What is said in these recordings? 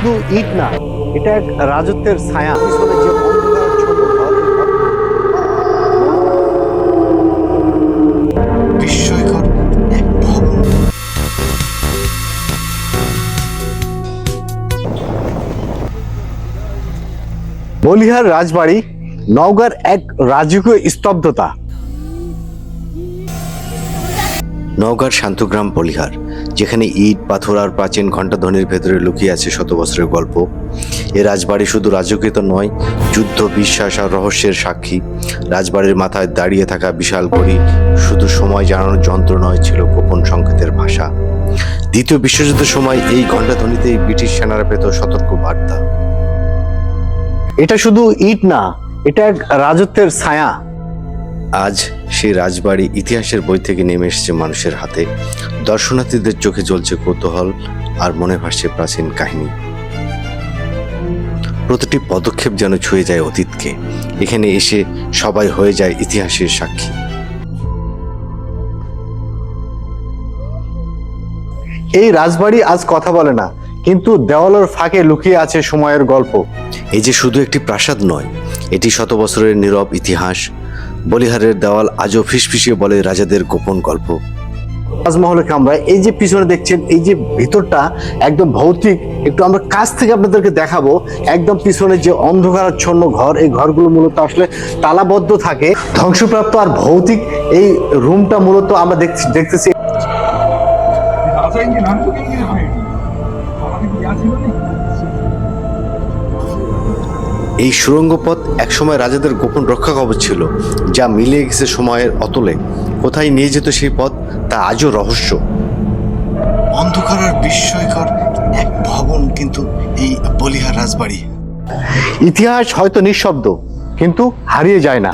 শুধু ইট না? এটা এক রাজত্বের ছায়া। পিছনে যে বলিহার রাজবাড়ি নওগাঁর এক রাজকীয় স্তব্ধতা। নওগাঁর শান্তগ্রাম পলিহার, যেখানে ইট, পাথর আর প্রাচীন ঘণ্টাধ্বনির ভেতরে লুকিয়ে আছে শত বছরের গল্প। এ রাজবাড়ি শুধু রাজকীয়তা নয়, যুদ্ধ, বিশ্বাস আর রহস্যের সাক্ষী। রাজবাড়ির মাথায় দাঁড়িয়ে থাকা বিশাল ঘড়ি শুধু সময় জানানোর যন্ত্র নয়, ছিল গোপন সংকেতের ভাষা। দ্বিতীয় বিশ্বযুদ্ধের সময় এই ঘণ্টাধ্বনিতেই ব্রিটিশ সেনারা পেত সতর্ক বার্তা। এটা শুধু ইট না, এটা এক রাজত্বের ছায়া। আজ সেই রাজবাড়ি ইতিহাসের বই থেকে নেমে এসেছে মানুষের হাতে। দর্শনার্থীদের চোখে জ্বলছে কৌতূহল আর মনে ভাসছে প্রাচীন কাহিনী। প্রতিটি পদক্ষেপ যেন ছুঁয়ে যায় অতীতকে। এখানে এসে সবাই হয়ে যায় ইতিহাসের সাক্ষী। এই রাজবাড়ি আজ কথা বলে না কিন্তু দেওয়ালের ফাঁকে লুকিয়ে আছে সময়ের গল্প। এই যে শুধু একটি প্রাসাদ নয় এটি শত বছরের নীরব ইতিহাস বলিহারের দেওয়াল আজও ফিসফিসিয়ে বলে রাজাদের গোপন গল্প। তাজমহলে কামরায় এই যে পিছনে দেখছেন, এই যে ভিতরটা একদম ভৌতিক, একটু আমরা কাছ থেকে আপনাদেরকে দেখাবো, একদম পিছনে যে অন্ধকারাচ্ছন্ন ঘর, এই ঘরগুলো মূলত আসলে তালাবদ্ধ থাকে। ধ্বংসপ্রাপ্ত আর ভৌতিক এই রুমটা মূলত আমরা দেখতেছি। এই সুড়ঙ্গ পথ একসময় রাজাদের গোপন রক্ষা কবচ ছিল যা মিলিয়ে গেছে সময়ের অতলে। কোথায় নিয়ে যেত সেই পথ তা আজও রহস্য। অন্ধকার আর বিস্ময়কর এক ভবন কিন্তু এই বলিহার রাজবাড়ি। ইতিহাস হয়তো নিঃশব্দ কিন্তু হারিয়ে যায় না।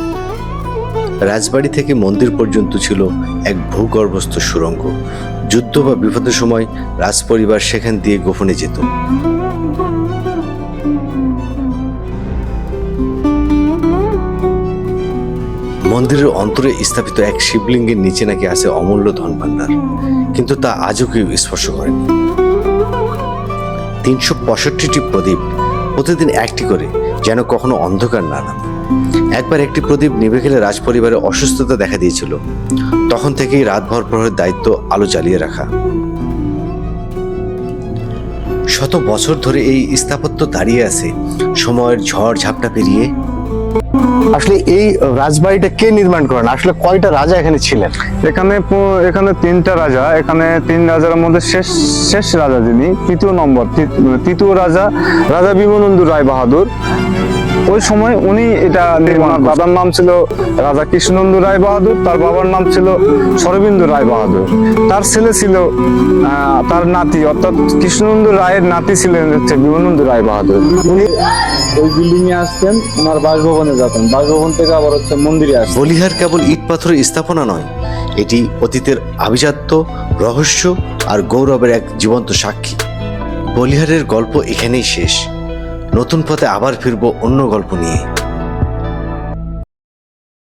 রাজবাড়ি থেকে মন্দির পর্যন্ত ছিল এক ভূগর্ভস্থ সুড়ঙ্গ যুদ্ধ বা বিপদের সময় রাজপরিবার সেখান দিয়ে গোপনে যেত। মন্দিরের অন্তরে স্থাপিত এক শিবলিঙ্গের নিচে নাকি আছে অমূল্য ধন ভাণ্ডার কিন্তু তা আজও কেউ স্পর্শ করেনি। তিনশো পঁয়ষট্টিটি প্রদীপ প্রতিদিন একটি করে যেন কখনো অন্ধকার না নামে। একবার একটি প্রদীপ নিভে গেলে রাজপরিবারে অসুস্থতা দেখা দিয়েছিল। তখন থেকেই রাতভর প্রহরের দায়িত্ব আলো জ্বালিয়ে রাখা। শত বছর ধরে এই স্থাপত্য দাঁড়িয়ে আছে। সময়ের ঝড় ঝাপটা পেরিয়ে আসলে এই রাজবাড়িটা কে নির্মাণ করেন? আসলে কয়টা রাজা এখানে ছিলেন? এখানে এখানে তিনটা রাজা এখানে তিন রাজার মধ্যে শেষ শেষ রাজা যিনি তৃতীয় নম্বর তৃতীয় রাজা রাজা বিমনন্দু রায় বাহাদুর। ওই সময় উনি এটা নির্মাণ বাবার নাম ছিল রাজা কৃষ্ণনন্দু রায় বাহাদুর তার বাবার নাম ছিল শরবিন্দু রায় বাহাদুর। তার ছেলে ছিল আহ, তার নাতি অর্থাৎ কৃষ্ণনন্দু রায়ের নাতি ছিলেন হচ্ছে বিমনন্দু রায় বাহাদুর। উনি ওই বিল্ডিং এ আসতেন ওনার বাসভবনে যাবেন বাসভবন থেকে আবার হচ্ছে মন্দিরে আসছেন। বলিহার কেবল ইট পাথরের স্থাপনা নয়, এটি অতীতের আভিজাত্য, রহস্য আর গৌরবের এক জীবন্ত সাক্ষী। বলিহারের গল্প এখানেই শেষ। নতুন পথে আবার ফিরব অন্য গল্প নিয়ে।